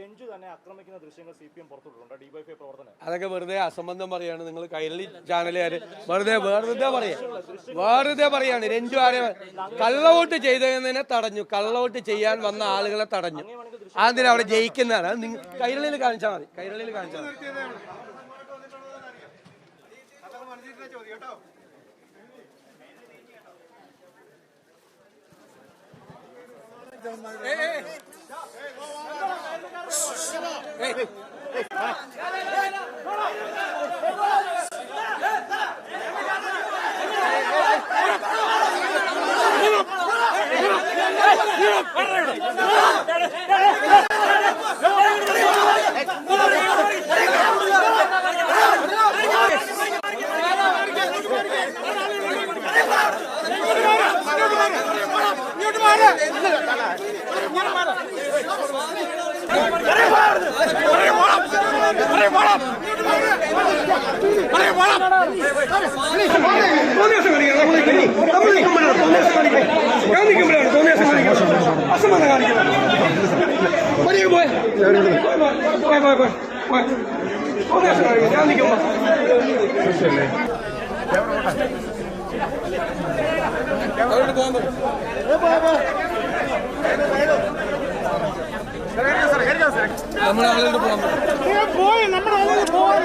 രഞ്ജു തന്നെ ആക്രമിക്കുന്ന ദൃശ്യങ്ങൾ സി പി എം പുറത്തുവിട്ടിട്ടുണ്ട് ഡിവൈഫൈ പ്രവർത്തനം. അതൊക്കെ വെറുതെ അസംബന്ധം പറയാണ് നിങ്ങൾ കൈരളി ചാനലുകാര് വെറുതെ വെറുതെ പറയാ. വെറുതെ പറയാണ്. രഞ്ജു ആരെ കള്ളവോട്ട് ചെയ്തതിനെ തടഞ്ഞു. കള്ളവോട്ട് ചെയ്യാൻ വന്ന ആളുകളെ തടഞ്ഞു. അതിന് അവിടെ ജയിക്കുന്നതാണ്? അത് നിങ്ങൾ കൈരളിയിൽ കാണിച്ചാൽ മതി. കൈരളിയിൽ കാണിച്ചാൽ മതി. Hey! അസംബന്ധം കാണിക്കണം പതിയെ പോയി പോയി പോയി പോയി പോയി ഞാൻ നിൽക്കുമ്പോ. നമ്മുടെ പറ. പോയി നമ്മുടെ ആളുകൾ പോവാൻ